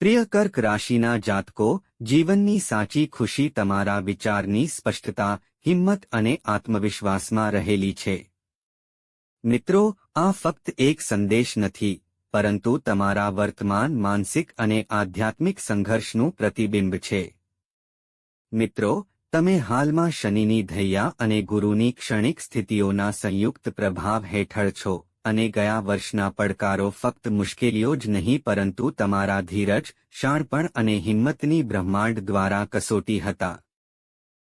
પ્રિય કર્ક રાશિના જાતકો, જીવનની સાચી ખુશી તમારા વિચારની સ્પષ્ટતા, હિંમત અને આત્મવિશ્વાસમાં રહેલી છે. મિત્રો, આ ફક્ત એક સંદેશ નથી, પરંતુ તમારા વર્તમાન માનસિક અને આધ્યાત્મિક સંઘર્ષનું પ્રતિબિંબ છે. મિત્રો, તમે હાલમાં શનિની ધૈયા અને ગુરુની ક્ષણિક સ્થિતિઓના સંયુક્ત પ્રભાવ હેઠળ છો. અને ગયા વર્ષના પડકારો ફક્ત મુશ્કેલીઓ જ નહીં, પરંતુ તમારા ધીરજ, શાણપણ અને હિંમતની બ્રહ્માંડ દ્વારા કસોટી હતા.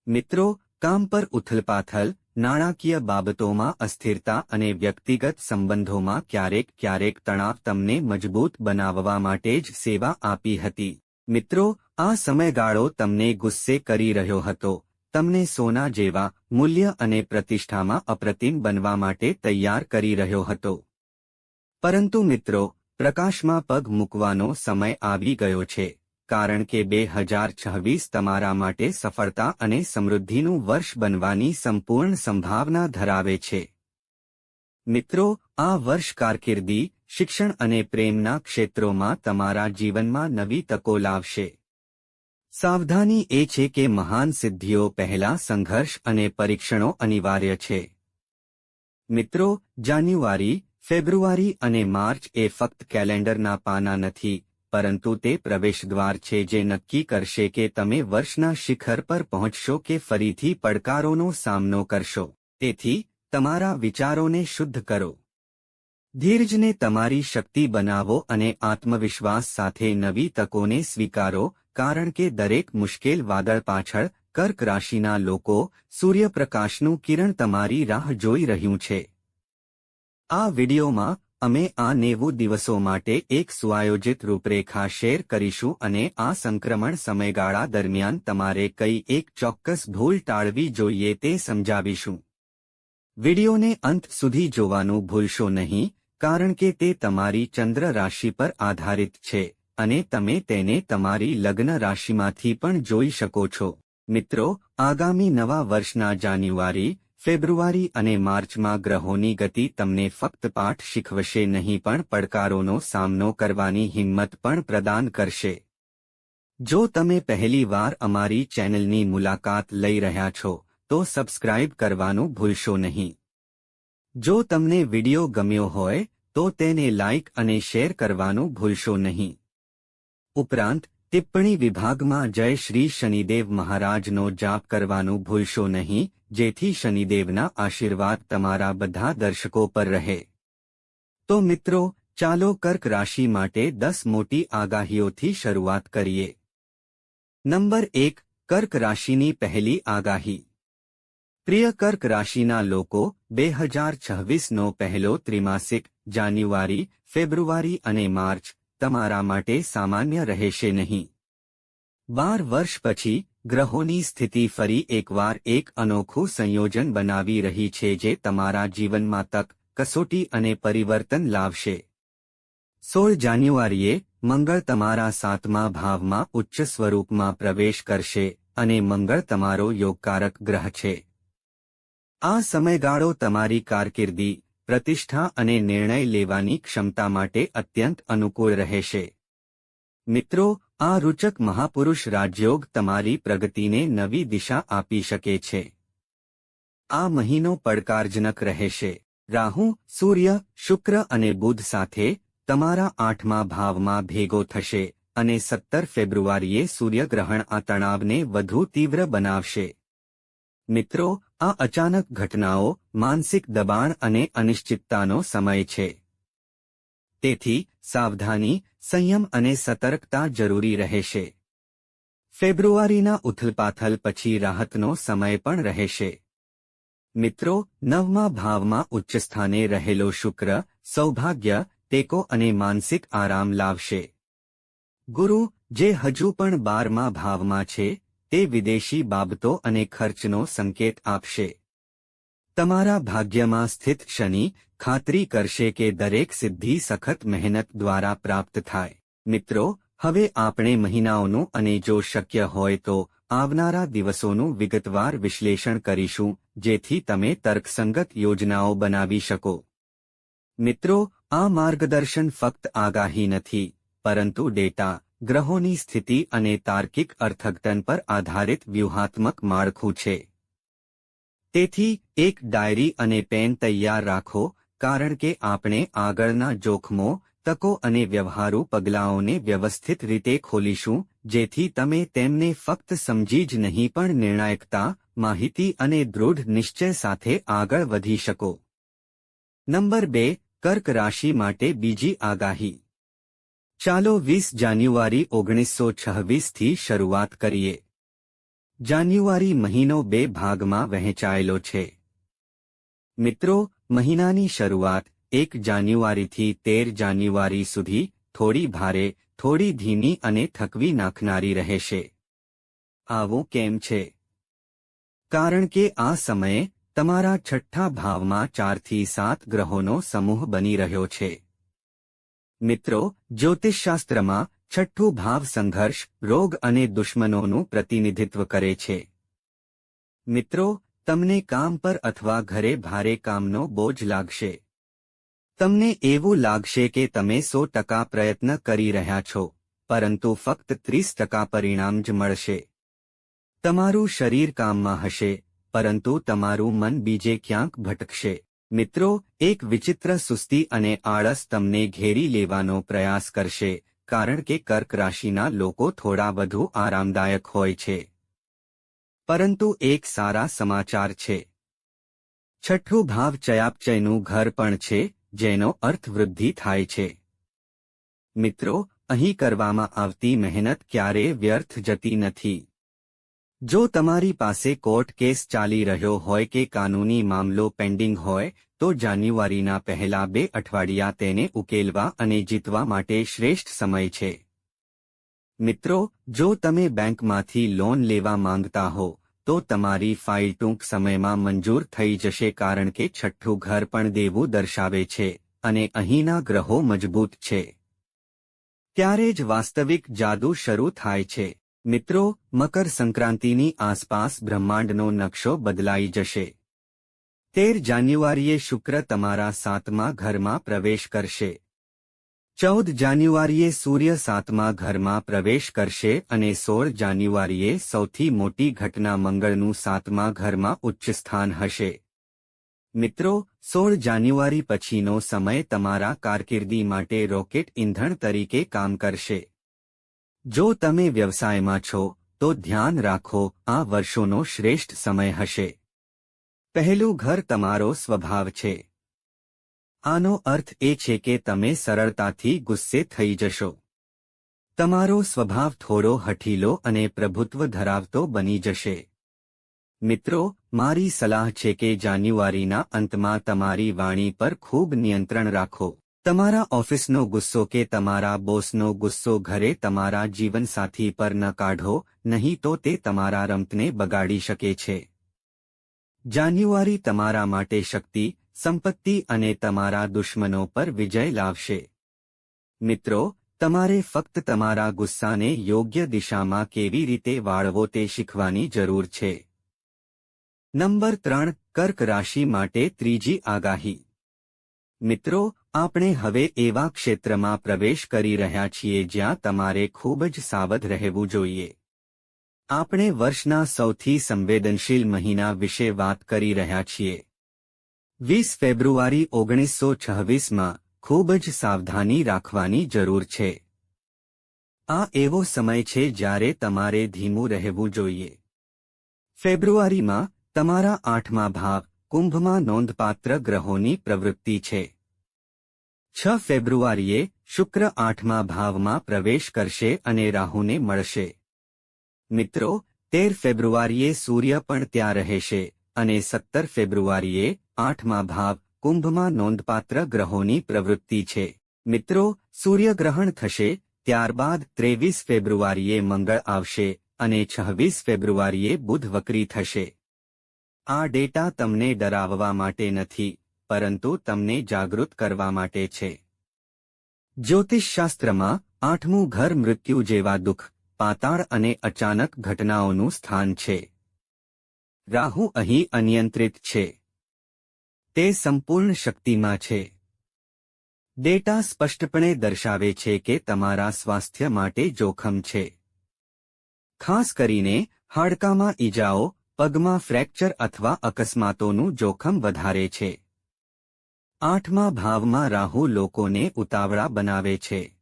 મિત્રો, કામ પર ઉથલપાથલ, નાણાકીય બાબતોમાં અસ્થિરતા અને વ્યક્તિગત સંબંધોમાં ક્યારેક ક્યારેક તણાવ તમને મજબૂત બનાવવા માટે જ સેવા આપી હતી. મિત્રો, આ સમયગાળો તમને ગુસ્સે કરી રહ્યો હતો. તમને સોના જેવા મૂલ્ય અને પ્રતિષ્ઠામાં અપ્રતિમ બનવા માટે તૈયાર કરી રહ્યો હતો. પરંતુ મિત્રો, પ્રકાશમાં પગ મૂકવાનો સમય આવી ગયો છે, કારણ કે બે હજાર છવ્વીસ તમારા માટે સફળતા અને સમૃદ્ધિનું વર્ષ બનવાની સંપૂર્ણ સંભાવના ધરાવે છે. મિત્રો, આ વર્ષ કારકિર્દી, શિક્ષણ અને પ્રેમના ક્ષેત્રોમાં તમારા જીવનમાં નવી તકો લાવશે. સાવધાની એ છે કે મહાન સિદ્ધિઓ પહેલા સંઘર્ષ અને પરીક્ષણો અનિવાર્ય છે. મિત્રો, જાન્યુઆરી, ફેબ્રુઆરી અને માર્ચ એ ફક્ત કેલેન્ડરના પાના નથી, પરંતુ તે પ્રવેશદ્વાર છે જે નક્કી કરશે કે તમે વર્ષના શિખર પર પહોંચશો કે ફરીથી પડકારોનો સામનો કરશો. તેથી, તમારા વિચારોને શુદ્ધ કરો. ધીરજને તમારી શક્તિ બનાવો અને આત્મવિશ્વાસ સાથે નવી તકોને સ્વીકારો કારણ કે દરેક મુશ્કેલ વાદળ પાછળ કર્ક રાશિના લોકો સૂર્યપ્રકાશનું કિરણ તમારી રાહ જોઈ રહ્યું છે. આ વિડિયોમાં અમે આ નેવું દિવસો માટે એક સુઆયોજિત રૂપરેખા શેર કરીશું અને આ સંક્રમણ સમયગાળા દરમિયાન તમારે કઈ એક ચોક્કસ ભૂલ ટાળવી જોઈએ તે સમજાવીશું. વિડિયોને અંત સુધી જોવાનું ભૂલશો નહીં, કારણ કે તે તમારી ચંદ્ર રાશિ પર આધારિત છે. અને તમે તેને તમારી લગ્ન રાશિમાંથી પણ જોઈ શકો છો. મિત્રો, આગામી નવા વર્ષના જાન્યુઆરી, ફેબ્રુઆરી અને માર્ચમાં ગ્રહોની ગતિ તમને ફક્ત પાઠ શીખવશે નહીં પણ પડકારોનો સામનો કરવાની હિંમત પણ પ્રદાન કરશે. જો તમે પહેલી વાર અમારી ચેનલની મુલાકાત લઈ રહ્યા છો, તો સબસ્ક્રાઇબ કરવાનું ભૂલશો નહીં. જો તમને વિડિયો ગમ્યો હોય, તો તેને લાઇક અને શેર કરવાનું ભૂલશો નહીં. ઉપરાંત, ટિપ્પણી વિભાગમાં જય શ્રી શનિદેવ મહારાજનો જાપ કરવાનું ભૂલશો નહીં, જેથી શનિદેવના આશીર્વાદ તમારા બધા દર્શકો પર રહે. તો મિત્રો, ચાલો કર્ક રાશિ માટે દસ મોટી આગાહીઓથી શરૂઆત કરીએ. નંબર એક, કર્ક રાશિની પહેલી આગાહી. પ્રિય કર્ક રાશિના લોકો, બે હજાર છવ્વીસનો પહેલો ત્રિમાસિક, જાન્યુઆરી, ફેબ્રુઆરી અને માર્ચ તમારા માટે સામાન્ય રહેશે નહીં. બાર વર્ષ પછી, ગ્રહોની સ્થિતિ ફરી એકવાર એક અનોખું સંયોજન બનાવી રહી છે જે તમારા જીવનમાં તક, કસોટી અને પરિવર્તન લાવશે. સોળ જાન્યુઆરીએ મંગળ તમારા સાતમા ભાવમાં ઉચ્ચ સ્વરૂપમાં પ્રવેશ કરશે અને મંગળ તમારો યોગકારક ગ્રહ છે. આ સમયગાળો તમારી કારકિર્દી પ્રતિષ્ઠા અને નિર્ણય લેવાની ક્ષમતા માટે અત્યંત અનુકૂળ રહેશે. મિત્રો, આ રૂચક મહાપુરુષ રાજયોગ તમારી પ્રગતિને નવી દિશા આપી શકે છે. આ મહિનો પડકારજનક રહેશે. રાહુ, સૂર્ય, શુક્ર અને બુધ સાથે તમારા આઠમા ભાવમાં ભેગો થશે અને સત્તર ફેબ્રુઆરીએ સૂર્યગ્રહણ આ તણાવને વધુ તીવ્ર બનાવશે. મિત્રો, આ અચાનક ઘટનાઓ, માનસિક દબાણ અને અનિશ્ચિતતાનો સમય છે. તેથી, સાવધાની, સંયમ અને સતર્કતા જરૂરી રહેશે. ફેબ્રુઆરીના ઉથલપાથલ પછી રાહતનો સમય પણ રહેશે. મિત્રો, નવમા ભાવમાં ઉચ્ચસ્થાને રહેલો શુક્ર, સૌભાગ્ય, ટેકો અને માનસિક આરામ લાવશે. ગુરુ, જે હજુ પણ બારમા ભાવમાં છે તે વિદેશી બાબતો અને ખર્ચનો સંકેત આપશે. તમારા ભાગ્યમાં સ્થિત શનિ ખાતરી કરશે કે દરેક સિદ્ધિ સખત મહેનત દ્વારા પ્રાપ્ત થાય. મિત્રો, હવે આપણે મહિનાઓનું અને જો શક્ય હોય તો આવનારા દિવસોનું વિગતવાર વિશ્લેષણ કરીશું, જેથી તમે તર્કસંગત યોજનાઓ બનાવી શકો. મિત્રો, આ માર્ગદર્શન ફક્ત આગાહી નથી, પરંતુ ડેટા ગ્રહોની સ્થિતિ અને તાર્કિક અર્થઘટન પર આધારિત વ્યૂહાત્મક માળખું છે. તેથી, એક ડાયરી અને પેન તૈયાર રાખો, કારણ કે આપણે આગળના જોખમો, તકો અને વ્યવહારુ પગલાઓને વ્યવસ્થિત રીતે ખોલીશું, જેથી તમે તેમને ફક્ત સમજી જ નહીં પણ નિર્ણાયકતા, માહિતી અને દૃઢ નિશ્ચય સાથે આગળ વધી શકો. નંબર બે, કર્ક રાશિ માટે બીજી આગાહી. ચાલો વીસ જાન્યુઆરી ઓગણીસો છવ્વીસથી શરૂઆત કરીએ. જાન્યુઆરી મહિનો બે ભાગમાં વહેંચાયેલો છે. મિત્રો, મહિનાની શરૂઆત એક જાન્યુઆરીથી તેર જાન્યુઆરી સુધી થોડી ભારે, થોડી ધીમી અને થકવી નાખનારી રહેશે. આવું કેમ છે? કારણ કે આ સમયે તમારા છઠ્ઠા ભાવમાં ચારથી સાત ગ્રહોનો સમૂહ બની રહ્યો છે. મિત્રો, જ્યોતિષશાસ્ત્રમાં છઠ્ઠું ભાવ સંઘર્ષ, રોગ અને દુશ્મનોનું પ્રતિનિધિત્વ કરે છે. મિત્રો, તમને કામ પર અથવા ઘરે ભારે કામનો બોજ લાગશે. તમને એવું લાગશે કે તમે સો ટકા પ્રયત્ન કરી રહ્યા છો, પરંતુ ફક્ત ત્રીસ ટકા પરિણામ જ મળશે. તમારું શરીર કામમાં હશે, પરંતુ તમારું મન બીજે ક્યાંક ભટકશે. મિત્રો, એક વિચિત્ર સુસ્તી અને આળસ તમને ઘેરી લેવાનો પ્રયાસ કરશે, કારણ કે કર્ક રાશિના લોકો થોડા વધુ આરામદાયક હોય છે. પરંતુ એક સારા સમાચાર છે. છઠ્ઠું ભાવ ચયાપચયનું ઘર પણ છે, જેનો અર્થ વૃદ્ધિ થાય છે. મિત્રો, અહીં કરવામાં આવતી મહેનત ક્યારેય વ્યર્થ જતી નથી. જો તમારી પાસે કોર્ટ કેસ ચાલી રહ્યો હોય કે કાનૂની મામલો પેન્ડિંગ હોય, તો જાન્યુઆરીના પહેલા બે અઠવાડિયા તેને ઉકેલવા અને જીતવા માટે શ્રેષ્ઠ સમય છે. મિત્રો, જો તમે બેંકમાંથી લોન લેવા માંગતા હો, તો તમારી ફાઇલ ટૂંક સમયમાં મંજૂર થઈ જશે કારણ કે છઠ્ઠું ઘર પણ દેવું દર્શાવે છે અને અહીંના ગ્રહો મજબૂત છે. ત્યારે જ વાસ્તવિક જાદુ શરૂ થાય છે. મિત્રો, મકર સંક્રાંતિની આસપાસ બ્રહ્માંડનો નકશો બદલાઈ જશે. તેર જાન્યુઆરીએ શુક્ર તમારા સાતમા ઘરમાં પ્રવેશ કરશે. ચૌદ જાન્યુઆરીએ સૂર્ય સાતમા ઘરમાં પ્રવેશ કરશે અને સોળ જાન્યુઆરીએ સૌથી મોટી ઘટના મંગળનું સાતમા ઘરમાં ઉચ્ચ સ્થાન હશે. મિત્રો, સોળ જાન્યુઆરી પછીનો સમય તમારા કારકિર્દી માટે રોકેટ ઇંધણ તરીકે કામ કરશે. જો તમે વ્યવસાયમાં છો, તો ધ્યાન રાખો, આ વર્ષોનો શ્રેષ્ઠ સમય હશે. પહેલું ઘર તમારો સ્વભાવ છે. આનો અર્થ એ છે કે તમે સરળતાથી ગુસ્સે થઈ જશો. તમારો સ્વભાવ થોડો હઠીલો અને પ્રભુત્વ ધરાવતો બની જશે. મિત્રો, મારી સલાહ છે કે જાન્યુઆરીના અંતમાં તમારી વાણી પર ખૂબ નિયંત્રણ રાખો. તમારા ઓફિસનો ગુસ્સો કે તમારા બોસનો ગુસ્સો ઘરે તમારા જીવનસાથી પર ન કાઢો, નહીં તો તે તમારા રમતને બગાડી શકે છે. જાન્યુઆરી તમારા માટે શક્તિ, સંપત્તિ અને તમારા દુશ્મનો પર વિજય લાવશે. મિત્રો, તમારે ફક્ત તમારા ગુસ્સાને યોગ્ય દિશામાં કેવી રીતે વાળવો તે શીખવાની જરૂર છે. નંબર ત્રણ, કર્ક રાશિ માટે ત્રીજી આગાહી. મિત્રો આપણે હવે એવા ક્ષેત્રમાં પ્રવેશ કરી રહ્યા છીએ જ્યાં તમારે ખૂબ જ સાવધ રહેવું જોઈએ. આપણે વર્ષના સૌથી સંવેદનશીલ મહિના વિશે વાત કરી રહ્યા છીએ. વીસ ફેબ્રુઆરી ઓગણીસો છવ્વીસમાં ખૂબ જ સાવધાની રાખવાની જરૂર છે. આ એવો સમય છે જ્યારે તમારે ધીમું રહેવું જોઈએ. ફેબ્રુઆરીમાં તમારા આઠમા ભાવ કુંભમાં નોંધપાત્ર ગ્રહોની પ્રવૃત્તિ છે. છ ફેબ્રુઆરીએ શુક્ર આઠમા ભાવમાં પ્રવેશ કરશે અને રાહુને મળશે. મિત્રો, તેર ફેબ્રુઆરીએ સૂર્ય પણ ત્યાં રહેશે અને સત્તર ફેબ્રુઆરીએ આઠમા ભાવ કુંભમાં નોંધપાત્ર ગ્રહોની પ્રવૃત્તિ છે. મિત્રો સૂર્યગ્રહણ થશે ત્યારબાદ ત્રેવીસ ફેબ્રુઆરીએ મંગળ આવશે અને છવ્વીસ ફેબ્રુઆરીએ બુધ વક્રી થશે. આ ડેટા તમને ડરાવવા માટે નથી. પરંતુ તમને જાગૃત કરવા માટે છે. જ્યોતિષશાસ્ત્રમાં આઠમું ઘર મૃત્યુ જેવા દુઃખ, પાતાળ અને અચાનક ઘટનાઓનું સ્થાન છે. રાહુ અહીં અનિયંત્રિત છે. તે સંપૂર્ણ શક્તિમાં છે. ડેટા સ્પષ્ટપણે દર્શાવે છે કે તમારા સ્વાસ્થ્ય માટે જોખમ છે. ખાસ કરીને હાડકામાં ઈજાઓ, પગમાં ફ્રેક્ચર અથવા અકસ્માતોનું જોખમ વધારે છે. આઠમા ભાવમાં રાહુ લોકોને ઉતાવળા બનાવે છે.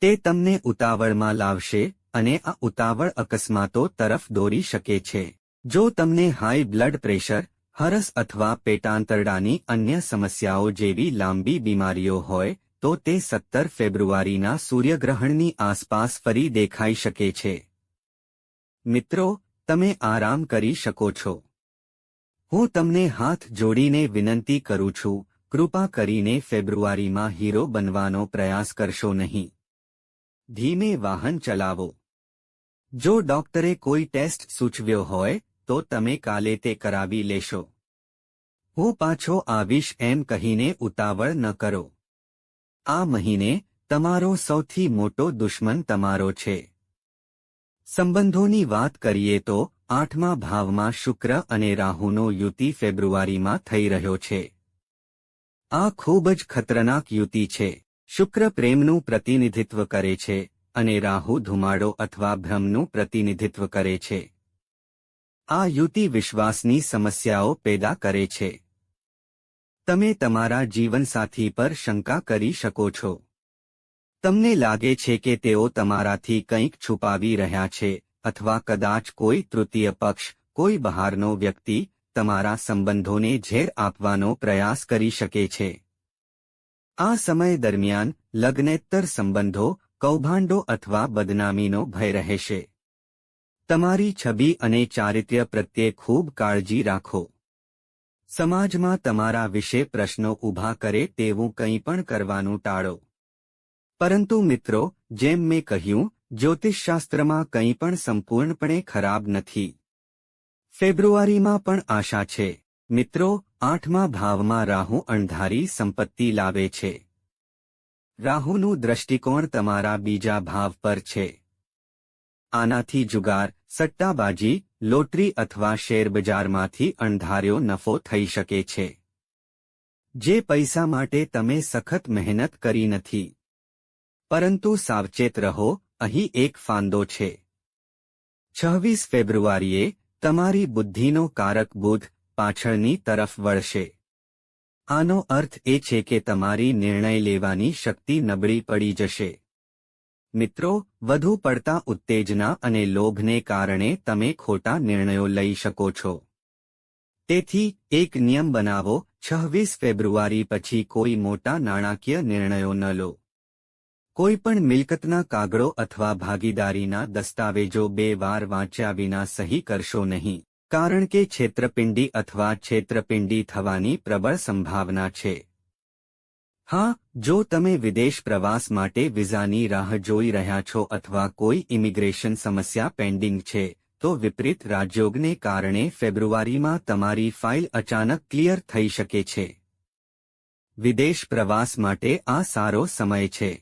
તે તમને ઉતાવળમાં લાવશે અને આ ઉતાવળ અકસ્માતો તરફ દોરી શકે છે. જો તમને હાઈ બ્લડ પ્રેશર, હરસ અથવા પેટાંતરડાની અન્ય સમસ્યાઓ જેવી લાંબી બીમારીઓ હોય, તો તે સત્તર ફેબ્રુઆરીના સૂર્યગ્રહણની આસપાસ ફરી દેખાઈ શકે છે. મિત્રો, તમે આરામ કરી શકો છો. હું તમને હાથ જોડીને વિનંતી કરું છું, કૃપા કરીને ફેબ્રુઆરીમાં હીરો બનવાનો પ્રયાસ કરશો નહીં. ધીમે વાહન ચલાવો. જો ડોક્ટરે કોઈ ટેસ્ટ સૂચવ્યો હોય, તો તમે કાલે તે કરાવી લેશો. હું પાછો આવીશ એમ કહીને ઉતાવળ ન કરો. આ મહિને તમારો સૌથી મોટો દુશ્મન તમારો છે. સંબંધોની વાત કરીએ તો આઠમા ભાવમાં શુક્ર અને રાહુનો યુતિ ફેબ્રુઆરીમાં થઈ રહ્યો છે. આ ખૂબ જ ખતરનાક યુતિ છે. શુક્ર પ્રેમનું પ્રતિનિધિત્વ કરે છે અને રાહુ ધુમાડો અથવા ભ્રમનું પ્રતિનિધિત્વ કરે છે. આ યુતિ વિશ્વાસની સમસ્યાઓ પેદા કરે છે. તમે તમારા જીવનસાથી પર શંકા કરી શકો છો. તમને લાગે છે કે તેઓ તમારાથી કંઈક છુપાવી રહ્યા છે અથવા કદાચ કોઈ તૃતીય પક્ષ, કોઈ બહારનો વ્યક્તિ, તમારા સંબંધોને ઝેર આપવાનો પ્રયાસ કરી શકે છે. આ સમય દરમિયાન, લગ્નેત્તર સંબંધો, કૌભાંડો અથવા બદનામીનો ભય રહેશે. તમારી છબી અને ચારિત્ર્ય પ્રત્યે ખૂબ કાળજી રાખો. સમાજમાં તમારા વિશે પ્રશ્નો ઊભા કરે તેવું કંઈ પણ કરવાનું ટાળો. પરંતુ મિત્રો, જેમ મેં કહ્યું જ્યોતિષશાસ્ત્રમાં કંઈ પણ સંપૂર્ણપણે ખરાબ નથી. ફેબ્રુઆરીમાં પણ આશા છે. મિત્રો, આઠમા ભાવમાં રાહુ અણધારી સંપત્તિ લાવે છે. રાહુનું દ્રષ્ટિકોણ તમારા બીજા ભાવ પર છે. આનાથી જુગાર, સટ્ટાબાજી, લોટરી અથવા શેરબજારમાંથી અણધાર્યો નફો થઈ શકે છે. જે પૈસા માટે તમે સખત મહેનત કરી નથી. પરંતુ સાવચેત રહો અહીં એક ફાંદો છે. છવ્વીસ ફેબ્રુઆરીએ તમારી બુદ્ધિનો કારક બુધ પાછળની તરફ વળશે. આનો અર્થ એ છે કે તમારી નિર્ણય લેવાની શક્તિ નબળી પડી જશે. મિત્રો, વધુ પડતા ઉત્તેજના અને લોભને કારણે તમે ખોટા નિર્ણયો લઈ શકો છો. તેથી, એક નિયમ બનાવો, છવ્વીસ ફેબ્રુઆરી પછી કોઈ મોટા નાણાકીય નિર્ણયો ન લો. કોઈ પણ મિલકતના કાગળો અથવા ભાગીદારીના દસ્તાવેજો બે વાર વાંચ્યા વિના સહી કરશો નહીં, કારણ કે છેતરપિંડી અથવા છેતરપિંડી થવાની પ્રબળ સંભાવના છે. હા, જો તમે વિદેશ પ્રવાસ માટે વિઝાની રાહ જોઈ રહ્યા છો અથવા કોઈ ઇમિગ્રેશન સમસ્યા પેન્ડિંગ છે, તો વિપરીત રાજયોગને કારણે ફેબ્રુઆરીમાં તમારી ફાઇલ અચાનક ક્લિયર થઈ શકે છે. વિદેશ પ્રવાસ માટે આ સારો સમય છે.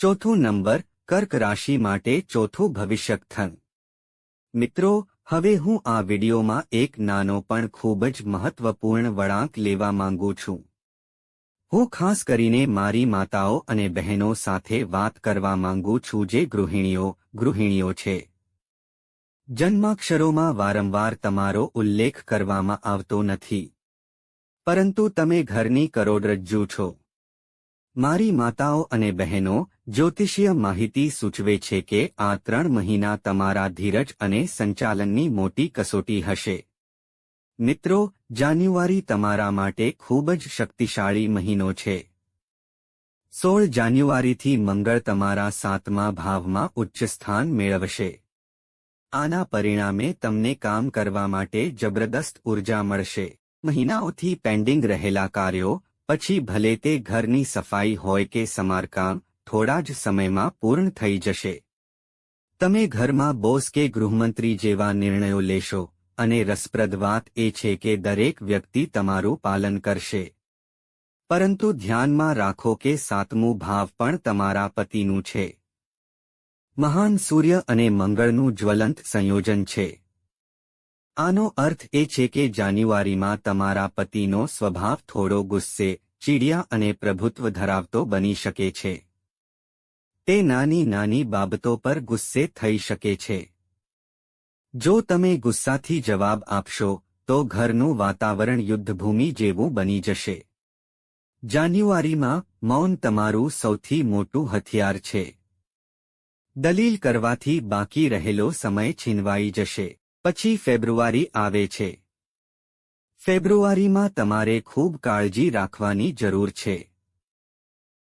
ચોથું નંબર, કર્ક રાશિ માટે ચોથું ભવિષ્યકથન મિત્રો, હવે હું આ વિડીયોમાં એક નાનો પણ ખૂબ જ મહત્વપૂર્ણ વળાંક લેવા માંગુ છું. હું ખાસ કરીને મારી માતાઓ અને બહેનો સાથે વાત કરવા માંગુ છું જે ગૃહિણીઓ ગૃહિણીઓ છે. જન્માક્ષરોમાં વારંવાર તમારો ઉલ્લેખ કરવામાં આવતો નથી. પરંતુ તમે ઘરની કરોડરજ્જુ છો. મારી માતાઓ અને બહેનો જ્યોતિષીય માહિતી સૂચવે છે કે આ ત્રણ મહિના તમારા ધીરજ અને સંચાલનની મોટી કસોટી હશે. મિત્રો, જાન્યુઆરી તમારા માટે ખૂબ જ શક્તિશાળી મહિનો છે. સોળ જાન્યુઆરીથી મંગળ તમારા સાતમા ભાવમાં ઉચ્ચ સ્થાન મેળવશે. આના પરિણામે તમને કામ કરવા માટે જબરદસ્ત ઊર્જા મળશે. મહિનાઓથી પેન્ડિંગ રહેલા કાર્યો, પછી ભલે તે ઘરની સફાઈ હોય કે સમારકામ થોડા જ સમયમાં પૂર્ણ થઈ જશે. તમે ઘરમાં બોસ કે ગૃહમંત્રી જેવા નિર્ણયો લેશો અને રસપ્રદ વાત એ છે કે દરેક વ્યક્તિ તમારું પાલન કરશે. પરંતુ ધ્યાનમાં રાખો કે સાતમું ભાવ પણ તમારા પતિનું છે. મહાન સૂર્ય અને મંગળનું જ્વલંત સંયોજન છે. આનો અર્થ એ છે કે જાન્યુઆરીમાં તમારા પતિનો સ્વભાવ થોડો ગુસ્સે, ચીડિયા અને પ્રભુત્વ ધરાવતો બની શકે છે. તે નાની નાની બાબતો પર ગુસ્સે થઈ શકે છે. જો તમે ગુસ્સાથી જવાબ આપશો, તો ઘરનું વાતાવરણ યુદ્ધભૂમિ જેવું બની જશે. જાન્યુઆરીમાં મૌન તમારું સૌથી મોટું હથિયાર છે. દલીલ કરવાથી બાકી રહેલો સમય છીનવાઈ જશે. પછી ફેબ્રુઆરી આવે છે. ફેબ્રુઆરીમાં તમારે ખૂબ કાળજી રાખવાની જરૂર છે.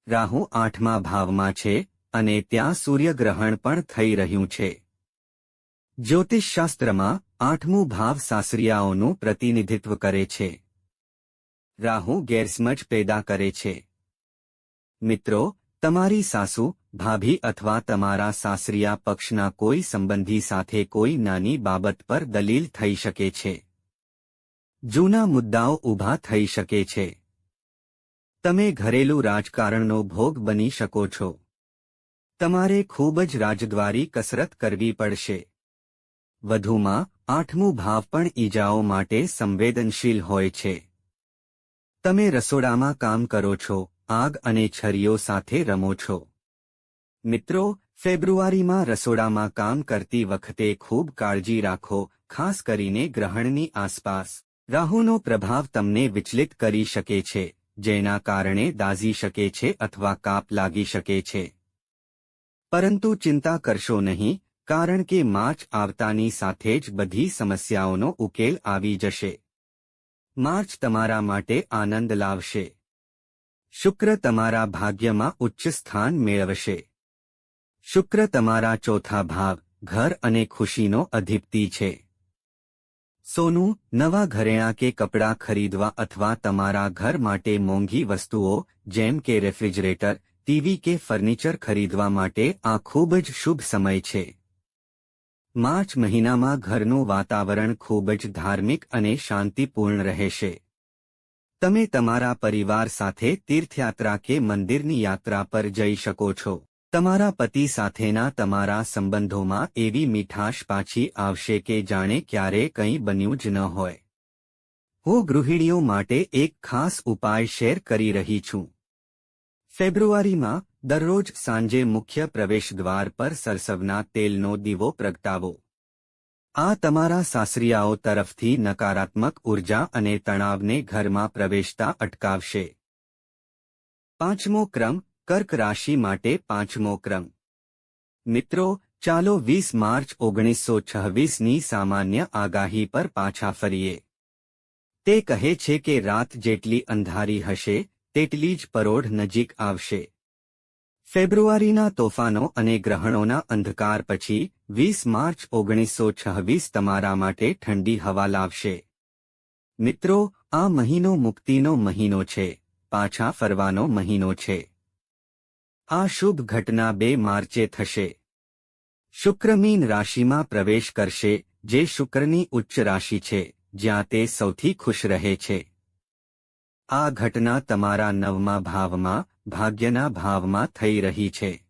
રાહુ આઠમા ભાવમાં છે. અને ત્યાં સૂર્યગ્રહણ પણ થઈ રહ્યું છે. જ્યોતિષશાસ્ત્રમાં આઠમું ભાવ સાસરિયાઓનું પ્રતિનિધિત્વ કરે છે. રાહુ ગેરસમજ પેદા કરે છે. મિત્રો, તમારી સાસુ, ભાભી અથવા તમારા સાસરિયા પક્ષના કોઈ સંબંધી સાથે કોઈ નાની બાબત પર દલીલ થઈ શકે છે. જૂના મુદ્દાઓ ઊભા થઈ શકે છે. તમે ઘરેલું રાજકારણનો ભોગ બની શકો છો. તમારે ખૂબ જ રાજદ્વારી કસરત કરવી પડશે. વધુમાં, આઠમું ભાવ પણ ઈજાઓ માટે સંવેદનશીલ હોય છે. તમે રસોડામાં કામ કરો છો, આગ અને છરીઓ સાથે રમો છો. મિત્રો, ફેબ્રુઆરીમાં રસોડામાં કામ કરતી વખતે ખૂબ કાળજી રાખો, ખાસ કરીને ગ્રહણની આસપાસ. રાહુનો પ્રભાવ તમને વિચલિત કરી શકે છે, જેના કારણે દાઝી શકે છે અથવા કાપ લાગી શકે છે. પરંતુ ચિંતા કરશો નહીં, કારણ કે માર્ચ આવતાની સાથે જ બધી સમસ્યાઓનો ઉકેલ આવી જશે. માર્ચ તમારા માટે આનંદ લાવશે. શુક્ર તમારા ભાગ્યમાં ઉચ્ચ સ્થાન મેળવશે. શુક્ર તમારા ચોથા ભાવ, ઘર અને ખુશીનો અધિપતિ છે. સોનું, નવા ઘરેણાં કે કપડાં ખરીદવા અથવા તમારા ઘર માટે મોંઘી વસ્તુઓ, જેમ કે રેફ્રિજરેટર ટીવી કે ફર્નિચર ખરીદવા માટે આ ખૂબ જ શુભ સમય છે. માર્ચ મહિનામાં ઘરનું વાતાવરણ ખૂબ જ ધાર્મિક અને શાંતિપૂર્ણ રહેશે. તમે તમારા પરિવાર સાથે તીર્થયાત્રા કે મંદિરની યાત્રા પર જઈ શકો છો. તમારા પતિ સાથેના તમારા સંબંધોમાં એવી મીઠાશ પાછી આવશે કે જાણે ક્યારે કંઈ બન્યું જ ન હોય. હું ગૃહિણીઓ માટે એક ખાસ ઉપાય શેર કરી રહી છું. ફેબ્રુઆરીમાં, દરરોજ સાંજે મુખ્ય પ્રવેશદ્વાર પર સરસવના તેલનો દીવો પ્રગટાવો. આ તમારા સાસરિયાઓ તરફથી નકારાત્મક ઊર્જા અને તણાવને ઘરમાં પ્રવેશતા અટકાવશે. પાંચમો ક્રમ, કર્ક રાશિ માટે પાંચમો ક્રમ. મિત્રો, ચાલો વીસ માર્ચ ઓગણીસો છવ્વીસની સામાન્ય આગાહી પર પાછા ફરીએ. તે કહે છે કે રાત જેટલી અંધારી હશે તેટલી જ પરોઢ નજીક આવશે. ફેબ્રુઆરીના તોફાનો અને ગ્રહણોના અંધકાર પછી વીસ માર્ચ ઓગણીસો છવ્વીસ તમારા માટે ઠંડી હવા લાવશે. મિત્રો, આ મહિનો મુક્તિનો મહિનો છે, પાછા ફરવાનો મહિનો છે. આ શુભ ઘટના બે માર્ચે થશે. શુક્રમીન રાશિમાં પ્રવેશ કરશે, જે શુક્રની ઉચ્ચ રાશિ છે, જ્યાં તે સૌથી ખુશ રહે છે. આ ઘટના તમારા નવમા ભાવમાં, ભાગ્યના ભાવમાં થઈ રહી છે.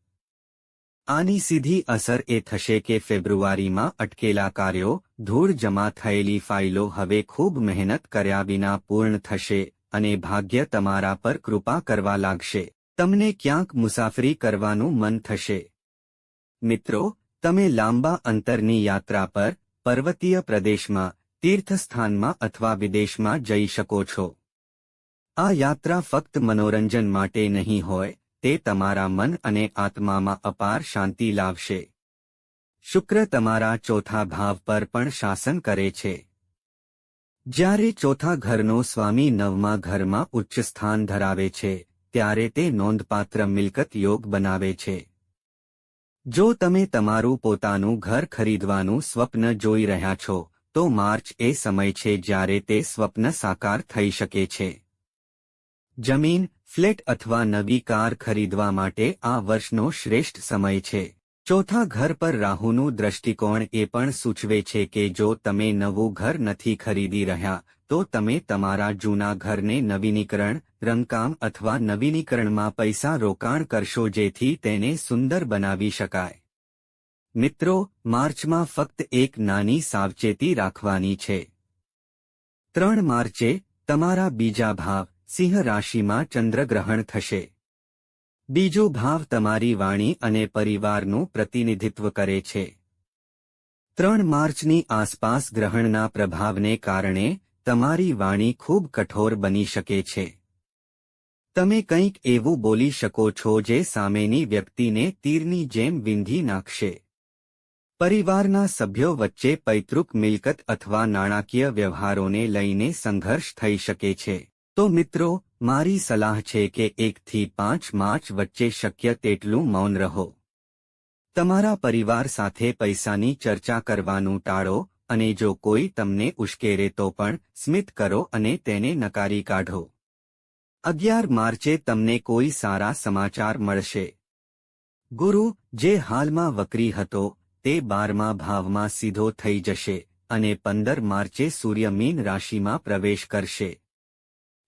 આની સીધી અસર એ થશે કે ફેબ્રુઆરીમાં અટકેલા કાર્યો, ધૂળ જમા થયેલી ફાઇલો હવે ખૂબ મહેનત કર્યા વિના પૂર્ણ થશે અને ભાગ્ય તમારા પર કૃપા કરવા લાગશે. તમને ક્યાંક મુસાફરી કરવાનું મન થશે. મિત્રો, તમે લાંબા અંતરની યાત્રા પર, પર્વતીય પ્રદેશમાં, તીર્થસ્થાનમાં અથવા વિદેશમાં જઈ શકો છો. આ યાત્રા ફક્ત મનોરંજન માટે નહીં હોય, તે તમારા મન અને આત્મામાં અપાર શાંતિ લાવશે. શુક્ર તમારા ચોથા ભાવ પર પણ શાસન કરે છે. જ્યારે ચોથા ઘરનો સ્વામી નવમા ઘરમાં ઉચ્ચ સ્થાન ધરાવે છે, ત્યારે તે નોંધપાત્ર મિલકત યોગ બનાવે છે. જો તમે તમારું પોતાનું ઘર ખરીદવાનું સ્વપ્ન જોઈ રહ્યા છો, તો માર્ચ એ સમય છે જ્યારે તે સ્વપ્ન સાકાર થઈ શકે છે. જમીન, ફ્લેટ અથવા નવી કાર ખરીદવા માટે આ વર્ષનો શ્રેષ્ઠ સમય છે. ચોથા ઘર પર રાહુનું દ્રષ્ટિકોણ એ પણ સૂચવે છે કે જો તમે નવું ઘર નથી ખરીદી રહ્યા, તો તમે તમારા જૂના ઘરને નવીનીકરણ, રંગકામ અથવા નવીનીકરણમાં પૈસા રોકાણ કરશો જેથી તેને સુંદર બનાવી શકાય. મિત્રો, માર્ચમાં ફક્ત એક નાની સાવચેતી રાખવાની છે. ત્રણ માર્ચે, તમારા બીજા ભાવ સિંહ રાશિમાં ચંદ્રગ્રહણ થશે. બીજો ભાવ તમારી વાણી અને પરિવારનું પ્રતિનિધિત્વ કરે છે. ત્રણ માર્ચની આસપાસ ગ્રહણના પ્રભાવને કારણે તમારી વાણી ખૂબ કઠોર બની શકે છે. તમે કંઈક એવું બોલી શકો છો જે સામેની વ્યક્તિને તીરની જેમ વિંધી નાખશે. પરિવારના સભ્યો વચ્ચે પૈતૃક મિલકત અથવા નાણાકીય વ્યવહારોને લઈને સંઘર્ષ થઈ શકે છે. તો મિત્રો, મારી સલાહ છે કે એકથી પાંચ માર્ચ વચ્ચે શક્ય તેટલું મૌન રહો. તમારા પરિવાર સાથે પૈસાની ચર્ચા કરવાનું ટાળો અને જો કોઈ તમને ઉશ્કેરે તો પણ સ્મિત કરો અને તેને નકારી કાઢો. અગિયાર માર્ચે તમને કોઈ સારા સમાચાર મળશે. ગુરુ, જે હાલમાં વકરી હતો, તે બારમા ભાવમાં સીધો થઈ જશે અને પંદર માર્ચે સૂર્ય મીન રાશિમાં પ્રવેશ કરશે.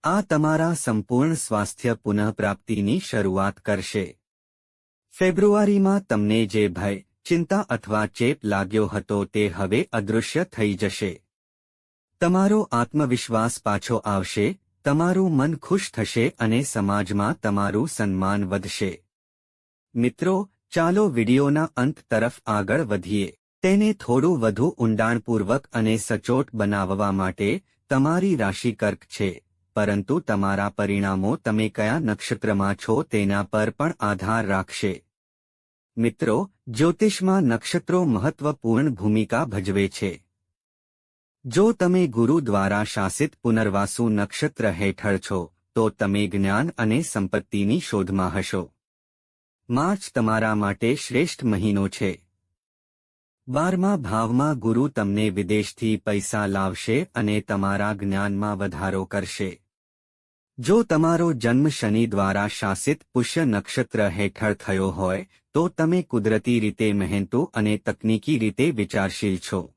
આ તમારા સંપૂર્ણ સ્વાસ્થ્ય પુનઃપ્રાપ્તિની શરૂઆત કરશે. ફેબ્રુઆરીમાં તમને જે ભય, ચિંતા અથવા ચેપ લાગ્યો હતો તે હવે અદૃશ્ય થઈ જશે. તમારો આત્મવિશ્વાસ પાછો આવશે, તમારું મન ખુશ થશે અને સમાજમાં તમારું સન્માન વધશે. મિત્રો, ચાલો વિડિયોના અંત તરફ આગળ વધીએ. તેને થોડું વધુ ઊંડાણપૂર્વક અને સચોટ બનાવવા માટે તમારી રાશિ કર્ક છે. પરંતુ તમારા પરિણામો તમે કયા નક્ષત્રમાં છો તેના પર પણ આધાર રાખશે. મિત્રો, જ્યોતિષમાં નક્ષત્રો મહત્વપૂર્ણ ભૂમિકા ભજવે છે. જો તમે ગુરુ દ્વારા શાસિત પુનર્વાસુ નક્ષત્ર હેઠળ છો, તો તમે જ્ઞાન અને સંપત્તિની શોધમાં હશો. માર્ચ તમારા માટે શ્રેષ્ઠ મહિનો છે. બારમા ભાવમાં ગુરુ તમને વિદેશથી પૈસા લાવશે અને તમારા જ્ઞાનમાં વધારો કરશે. જો તમારો જન્મ શનિ દ્વારા શાસિત પુષ્ય નક્ષત્ર હેઠળ થયો હોય, તો તમે કુદરતી રીતે મહેનતુ અને તકનીકી રીતે વિચારશીલ છો.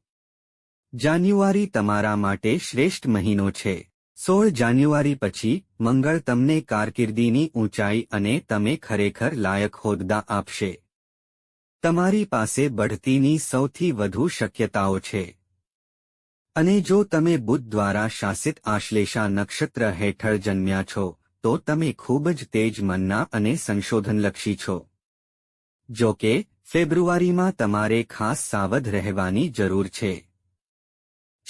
જાન્યુઆરી તમારા માટે શ્રેષ્ઠ મહિનો છે. સોળ જાન્યુઆરી પછી, મંગળ તમને કારકિર્દીની ઊંચાઈ અને તમે ખરેખર લાયક હોદ્દા આપશે. તમારી પાસે બઢતીની સૌથી વધુ શક્યતાઓ છે. અને જો તમે બુદ્ધ દ્વારા શાસિત આશ્લેષા નક્ષત્ર હેઠળ જન્મ્યા છો, તો તમે ખૂબ જ તેજ મનના અને સંશોધનલક્ષી છો. જો કે, ફેબ્રુઆરીમાં તમારે ખાસ સાવધ રહેવાની જરૂર છે.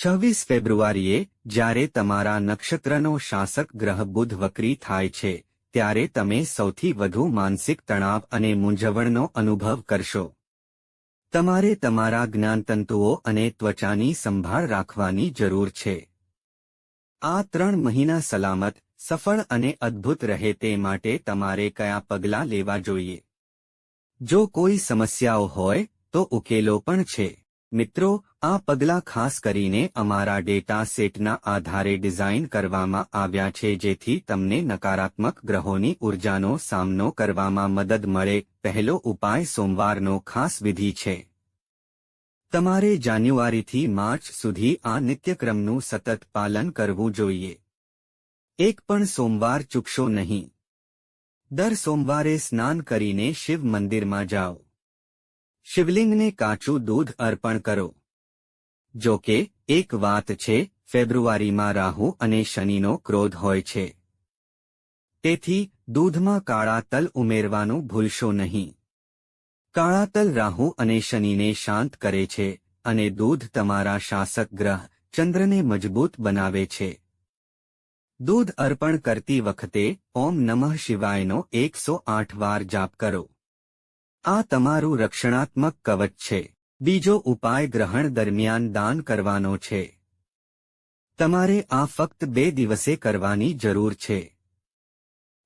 છવ્વીસ ફેબ્રુઆરીએ, જ્યારે તમારા નક્ષત્રનો શાસક ગ્રહ બુધ વક્રી થાય છે, ત્યારે તમે સૌથી વધુ માનસિક તણાવ અને મૂંઝવણનો અનુભવ કરશો. તમારે તમારા જ્ઞાનતંતુઓ અને ત્વચાની સંભાળ રાખવાની જરૂર છે. આ ત્રણ મહિના સલામત, સફળ અને અદ્ભુત રહે તે માટે તમારે કયા પગલાં લેવા જોઈએ? જો કોઈ સમસ્યાઓ હોય, તો ઉકેલો પણ છે. મિત્રો, આ પગલાં ખાસ કરીને અમારા ડેટા સેટના આધારે ડિઝાઇન કરવામાં આવ્યા છે, જેથી તમને નકારાત્મક ગ્રહોની ઉર્જાનો સામનો કરવામાં મદદ મળે. પહેલો ઉપાય સોમવારનો ખાસ વિધિ છે. તમારે જાન્યુઆરીથી માર્ચ સુધી આ નિત્યક્રમનું સતત પાલન કરવું જોઈએ. એક પણ સોમવાર ચૂકશો નહીં. દર સોમવારે સ્નાન કરીને શિવ મંદિરમાં જાઓ. શિવલિંગને કાચું દૂધ અર્પણ કરો. જો કે, એક વાત છે, ફેબ્રુઆરીમાં રાહુ અને શનિનો ક્રોધ હોય છે. તેથી, દૂધમાં કાળા તલ ઉમેરવાનું ભૂલશો નહીં. કાળા તલ રાહુ અને શનિને શાંત કરે છે, અને દૂધ તમારા શાસક ગ્રહ ચંદ્રને મજબૂત બનાવે છે. દૂધ અર્પણ કરતી વખતે, ઓમ નમઃ શિવાયનો એકસો આઠ વાર જાપ કરો. આ તમારું રક્ષણાત્મક કવચ છે. બીજો ઉપાય ગ્રહણ દરમિયાન દાન કરવાનો છે. તમારે આ ફક્ત બે દિવસે કરવાની જરૂર છે.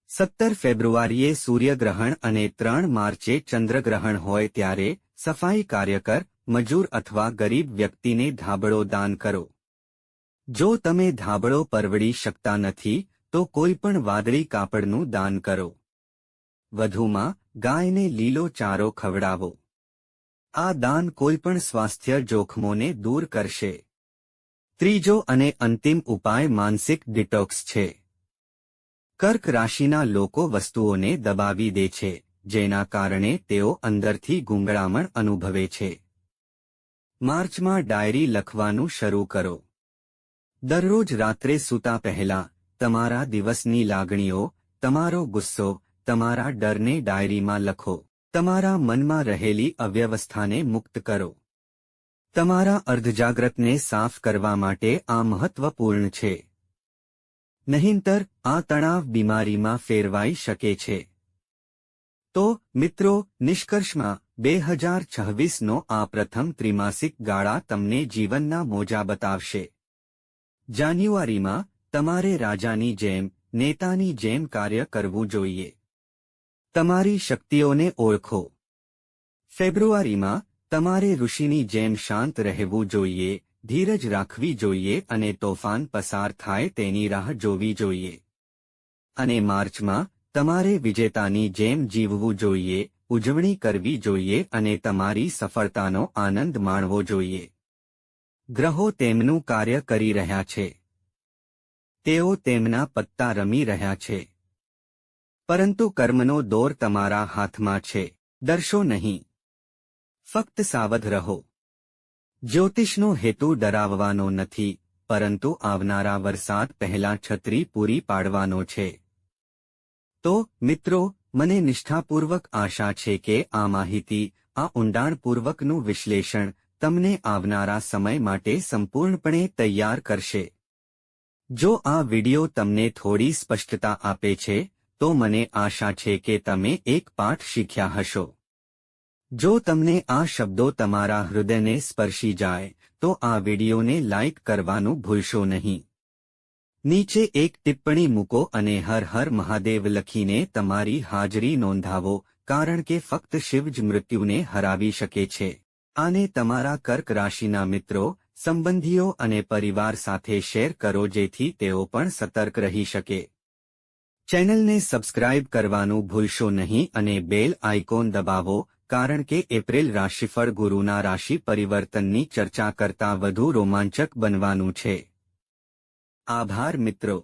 સત્તર ફેબ્રુઆરીએ સૂર્યગ્રહણ અને ત્રણ માર્ચે ચંદ્રગ્રહણ હોય ત્યારે સફાઈ કાર્યકર, મજૂર અથવા ગરીબ વ્યક્તિને ધાબળો દાન કરો. જો તમે ધાબળો પરવડી શકતા નથી, તો કોઈ પણ વાદળી કાપડનું દાન કરો. વધુમાં ગાયને લીલો ચારો ખવડાવો. આ દાન કોઈપણ સ્વાસ્થ્ય જોખમોને દૂર કરશે. ત્રીજો અને અંતિમ ઉપાય માનસિક ડિટોક્સ છે. કર્ક રાશિના લોકો વસ્તુઓને દબાવી દે છે, જેના કારણે તેઓ અંદરથી ગુંગળામણ અનુભવે છે. માર્ચમાં ડાયરી લખવાનું શરૂ કરો. દરરોજ રાત્રે સૂતા પહેલા, તમારા દિવસની લાગણીઓ, તમારો ગુસ્સો તમારા ડરને ડાયરીમાં લખો. તમારા મનમાં રહેલી અવ્યવસ્થાને મુક્ત કરો. તમારા અર્ધજાગ્રતને સાફ કરવા માટે આ મહત્વપૂર્ણ છે. નહીંતર, આ તણાવ બીમારીમાં ફેરવાઈ શકે છે. તો, મિત્રો, નિષ્કર્ષમાં, બે હજાર છવ્વીસનો આ પ્રથમ ત્રિમાસિક ગાળા તમને જીવનના મોજા બતાવશે. જાન્યુઆરીમાં, તમારે રાજાની જેમ, નેતાની જેમ કાર્ય કરવું જોઈએ. તમારી શક્તિઓને ઓળખો. ફેબ્રુઆરીમાં તમારે ઋષિની જેમ શાંત રહેવું જોઈએ, ધીરજ રાખવી જોઈએ અને તોફાન પસાર થાય તેની રાહ જોવી જોઈએ. અને માર્ચમાં તમારે વિજેતાની જેમ જીવવું જોઈએ, ઉજવણી કરવી જોઈએ અને તમારી સફળતાનો આનંદ માણવો જોઈએ. ગ્રહો તેમનું કાર્ય કરી રહ્યા છે. તેઓ તેમના પત્તા રમી રહ્યા છે. પરંતુ કર્મનો દોર તમારા હાથમાં છે. ડરશો નહીં. ફક્ત સાવધ રહો. જ્યોતિષનો હેતુ ડરાવવાનો નથી, પરંતુ આવનારા વરસાદ પહેલા છત્રી પૂરી પાડવાનો છે. તો, મિત્રો, મને નિષ્ઠાપૂર્વક આશા છે કે આ માહિતી, આ ઊંડાણપૂર્વકનું વિશ્લેષણ, તમને આવનારા સમય માટે સંપૂર્ણપણે તૈયાર કરશે. જો આ વિડિયો તમને થોડી સ્પષ્ટતા આપે છે તો મને આશા છે કે તમે એક પાઠ શીખ્યા હશો. જો તમને આ શબ્દો તમારા હૃદયને સ્પર્શી જાય, તો આ વિડિયોને લાઇક કરવાનું ભૂલશો નહીં. નીચે એક ટિપ્પણી મૂકો અને હર હર મહાદેવ લખીને તમારી હાજરી નોંધાવો, કારણ કે ફક્ત શિવ જ મૃત્યુને હરાવી શકે છે. આને તમારા કર્ક રાશિના મિત્રો, સંબંધીઓ અને પરિવાર સાથે શેર કરો જેથી તેઓ પણ સતર્ક રહી શકે. ચેનલને સબસ્ક્રાઇબ કરવાનું ભૂલશો નહીં અને બેલ આઇકોન દબાવો, કારણ કે એપ્રિલ રાશિફળ ગુરુના રાશિ પરિવર્તનની ચર્ચા કરતા વધુ રોમાંચક બનવાનું છે. આભાર મિત્રો.